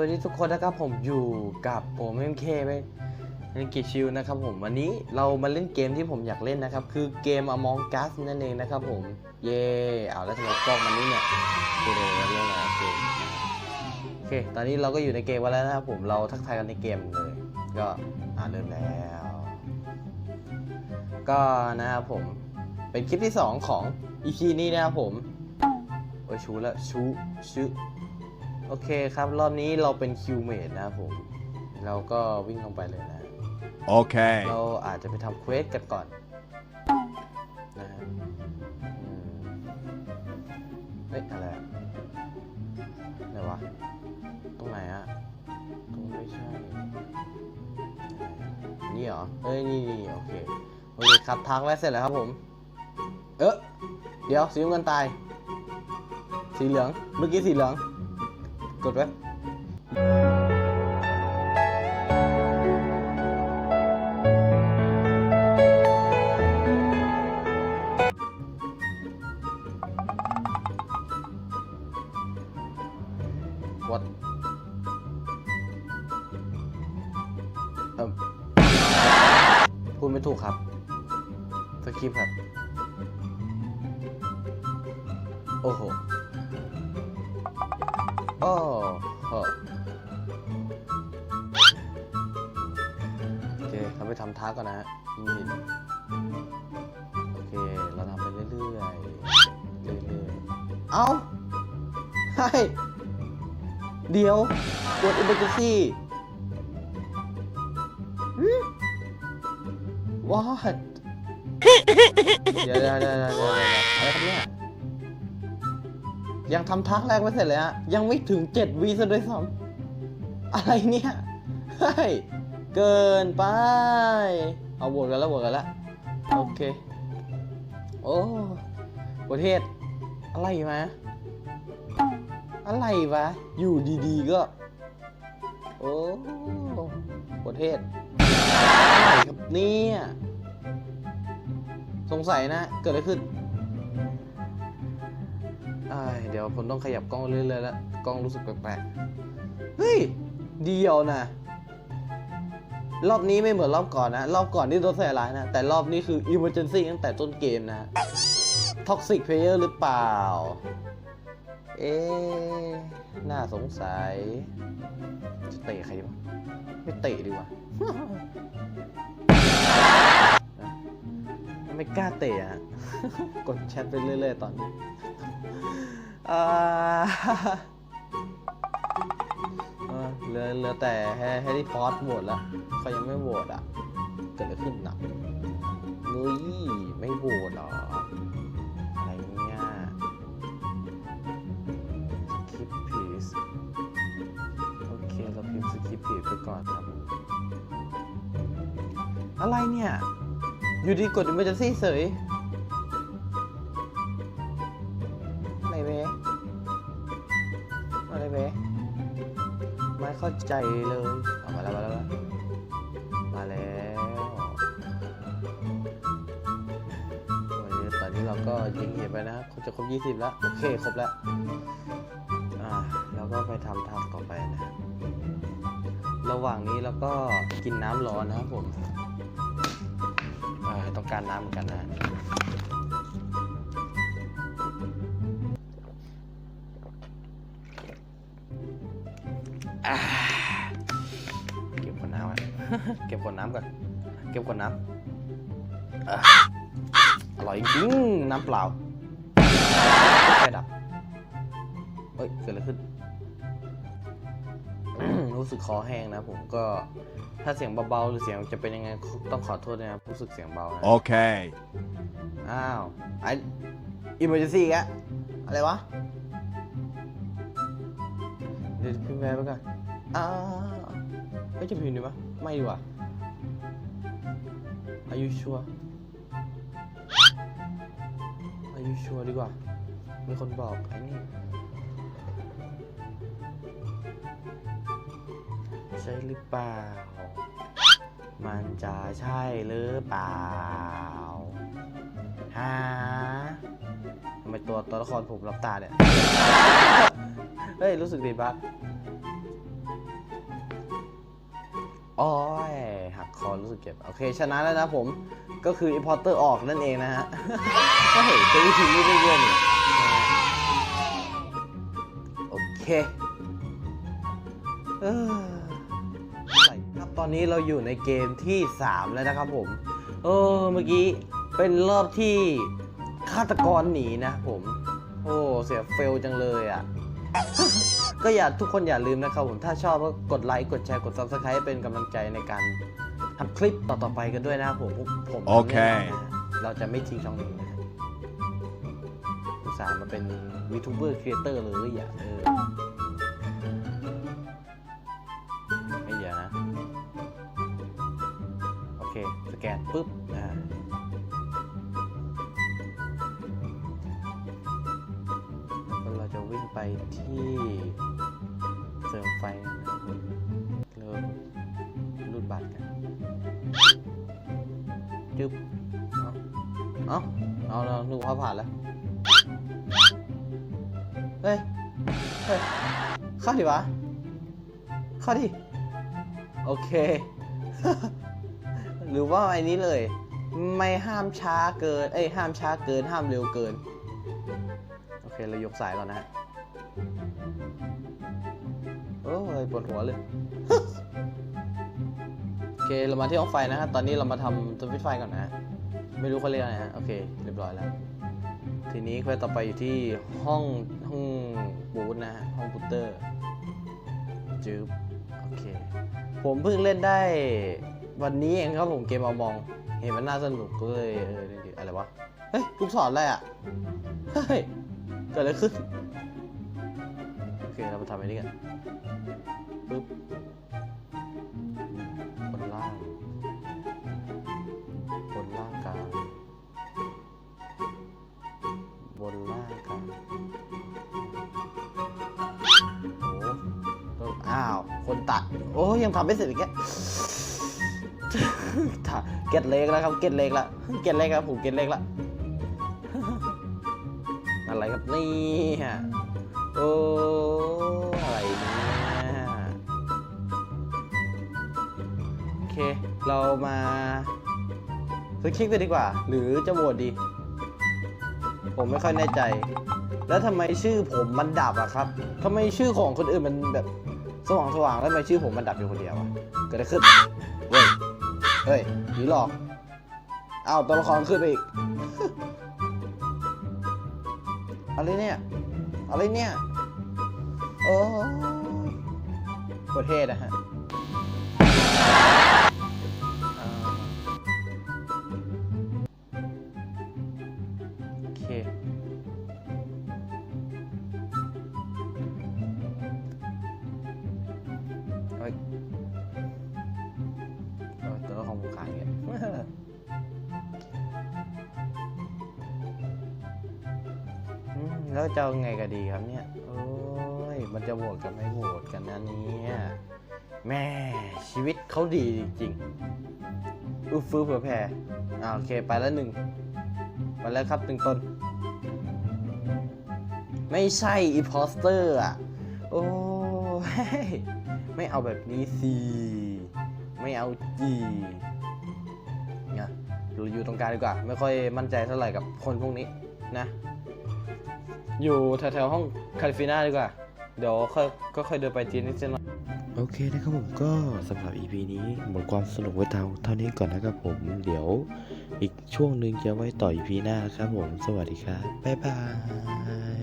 วัสดีทุกคนนะครับผมอยู่กับผมเอ็มเคไปเล่นกิชิวนะครับผมวันนี้เรามาเล่นเกมที่ผมอยากเล่นนะครับ คือเกม Among Us นั่นเองนะครับผม เย่เอาแล้วทำไมกล้องมันนี่เนี่ยโอเคเลยเรื่องอะไรโอเคโอเค ตอนนี้เราก็อยู่ในเกมกันแล้วนะครับผมเราทักทายกันในเกมเลย ก็อ่าเริ่มแล้ว ก็นะครับผมเป็นคลิปที่ 2 ของ EP นี้นะครับผมโอ้ชูแล้วชูชู โอเคครับ รอบนี้เราเป็นคิวเมดนะครับผม เราก็วิ่งลงไปเลยนะ Okay. เราอาจจะไปทำเควสกันก่อนนะครับอืมเฮ้ยอะไรอะไหนวะ ตรงไหนอะตรงไม่ใช่นี่เหรอเฮ้ยนี่นี่โอเค โอเคครับทักแล้วเสร็จแล้วครับผม เออเดี๋ยวสีน้ำเงินตาย สีเหลือง เมื่อกี้สีเหลือง กดไว้วัดเออพูดไม่ถูกครับสคริปครับ โอ้โห โอ้โหโอเคเราไปทำท้าก่อนนะฮะนี่โอเค เราทำไปเรื่อยๆเรื่อยๆ เอ้าให้เดี๋ยวกด emergency ว้าดเดี๋ยวเดี๋ยวเดี๋ยวเดี๋ยวเดี๋ยวอะไรครับเนี่ย ยังทำทักแรกไม่เสร็จเลยฮะ ยังไม่ถึง 7วีซะด้วยซ้ำอะไรเนี่ย เฮ้ย เกินไป เอาโหวตกันแล้วโหวตกันแล้ว โอเค โอ้ประเทศ อะไรมาอะไรวะ อยู่ดีๆก็ โอ้ประเทศอะไรครับเนี่ย สงสัยนะ เกิดอะไรขึ้น ผมต้องขยับกล้องเรื่อยๆแล้วกล้องรู้สึกแปลกๆ เฮ้ย เดียวนะ รอบนี้ไม่เหมือนรอบก่อนนะ รอบก่อนที่โดนใส่ร้ายนะ แต่รอบนี้คือ emergency ตั้งแต่ต้นเกมนะ toxic player หรือเปล่า เอ๊ะน่าสงสัย จะเตะใครดีวะ ไม่เตะดีกว่าไม่กล้าเตะอะกดแชทไปเรื่อยๆตอนนี้ อ่าเออเหลือเหลือแต่แฮร์แฮร์รี่พอตโหวตแล้วเขายังไม่โหวตอะ เกิดอะไรขึ้นหนักเฮ้ยไม่โหวตเหรอ อะไรเนี่ยสคิปพีสโอเค เราพิมพ์สคิปพีสไปก่อนครับ อะไรเนี่ย อยู่ดีกด emergency เสยอะไร ใจเลยเอามาแล้วมาแล้วมาแล้วโอ้ตอนนี้เราก็ยิงเหยียบไปนะคงจะครบ 20 แล้ว โอเค ครบแล้ว อ่าแล้วก็ไปทำทางต่อไปนะ ระหว่างนี้เราก็กินน้ำร้อนนะครับผมต้องการน้ำเหมือนกันนะอ่า เก็บขวดน้ำก่อน เก็บขวดน้ำอะอร่อยจริงๆน้ำเปล่าไฟดับ เฮ้ย เกิดอะไรขึ้น รู้สึกคอแห้งนะผมก็ถ้าเสียงเบาๆหรือเสียงจะเป็นยังไงต้องขอโทษนะครับรู้สึกเสียงเบานะ Okay. อ้าวไออิมเมอร์เจนซี่กะอะไรวะ เดี๋ยวพิมพ์แปลไปก่อนอ้าว ไม่จะพิมพ์ดีปะไม่ดีกว่าอายุชัวอายุชัวดีกว่า มีคนบอกไอ้นี่ใช่หรือเปล่า มันจะใช่หรือเปล่าฮะทำไมตัวตัวละครผมรับตาเนี่ย เฮ้ย รู้สึกดีบัก อ้ยหักคอรู้สึกเจ็บ โอเค ชนะแล้วนะผม ก็คืออิ p พอร์เตอร์ออกนั่นเองนะฮะ ก็เห็นจะวิธีนี้เรื่อยๆนี่โอเคเออครับตอนนี้เราอยู่ในเกมที่ 3 แล้วนะครับผม เออ เมื่อกี้เป็นรอบที่ฆาตกรหนีนะผม โอ้ เสียเฟลจังเลยอะ ก็อย่าทุกคนอย่าลืมนะครับผมถ้าชอบก็กดไลค์กดแชร์กด subscribe เป็นกำลังใจในการทำคลิปต่อๆไปกันด้วยนะครับผมผมผมโอเคทำแน่นอนนะฮะเราจะไม่ทิ้งช่องนี้นะฮะอุตส่าห์มาเป็นวีทูเบอร์ครีเอเตอร์เลยอะเออไม่เดี๋ยวนะ โอเค สแกนปุ๊บ ที่เสริมไฟเริ่มรูดบัตรกัน จึ๊บ เอาเอาเอาเราหนูว่าผ่านแล้ว เฮ้ย เฮ้ย เข้าดิวะ เข้าดิ โอเค หรือว่าไอ้นี้เลย ไม่ห้ามช้าเกิน เอ้ย ห้ามช้าเกิน ห้ามเร็วเกิน โอเค เรายกสายก่อนนะฮะ ปวดหัวเลย โอเค เรามาที่ห้องไฟนะฮะ ตอนนี้เรามาทำสวิตช์ไฟก่อนนะ ไม่รู้เขาเรียกอะไรฮะ โอเค เรียบร้อยแล้ว ทีนี้เควสต่อไปอยู่ที่ห้องห้องบูธนะฮะ ห้องบูเตอร์จืบโอเค ผมเพิ่งเล่นได้วันนี้เองครับผมเกมเอามอง เห็นมันน่าสนุกก็เลยเอออะไรวะ เฮ้ย ลูกศรอะไรอะ เฮ้ย เกิดอะไรขึ้น เคเรามาทำอันนี้กันปึ๊บบนล่างบนล่างกลางบนล่างกลางโอ้โหอ้าว คนตัด โอ้ยังทำไม่เสร็จอีกแกถ่เก็ตเล็กแล้วครับ เก็ตเล็กละเก็ตเล็กครับผมเก็ตเล็กละอะไรครับนี่ฮะ เรามาสคลิกกันดีกว่า หรือจะโหวตดี ผมไม่ค่อยแน่ใจ แล้วทำไมชื่อผมมันดับอะครับทำไมชื่อของคนอื่นมันแบบสว่างสว่างแล้วทำไมชื่อผมมันดับอยู่คนเดียวอะเกิดอะไรขึ้นเฮ้ยเฮ้ยผีหลอกอ้าวตัวละครขึ้นไปอีกอะไรเนี่ยอะไรเนี่ยโอ้โคตรเท่นะฮะ แล้วจะเอาไงกันดีครับเนี่ย โอ้ย มันจะโหวตกันไม่โหวตกันนะเนี่ยแม่ชีวิตเขาดีจริงๆอื้อฟื้อเผื่อแผ่อ่าโอเคไปแล้วหนึ่งไปแล้วครับหนึ่งตนไม่ใช่อีพอสเตอร์อะ โอ้ย ไม่เอาแบบนี้สิ ไม่เอาจีเนี่ยอยู่ตรงกลางดีกว่า ไม่ค่อยมั่นใจเท่าไหร่กับคนพวกนี้นะ อยู่แถวๆห้องคาลิฟิน่าดีกว่า เดี๋ยวค่อยก็ค่อยเดินไปจีนนิดหน่อยโอเคนะครับผมก็สำหรับ EP นี้หมดความสนุกไว้เท่าเท่านี้ก่อนนะครับผม เดี๋ยวอีกช่วงหนึ่งจะไว้ต่อ EP หน้าครับผม สวัสดีครับ บ๊ายบาย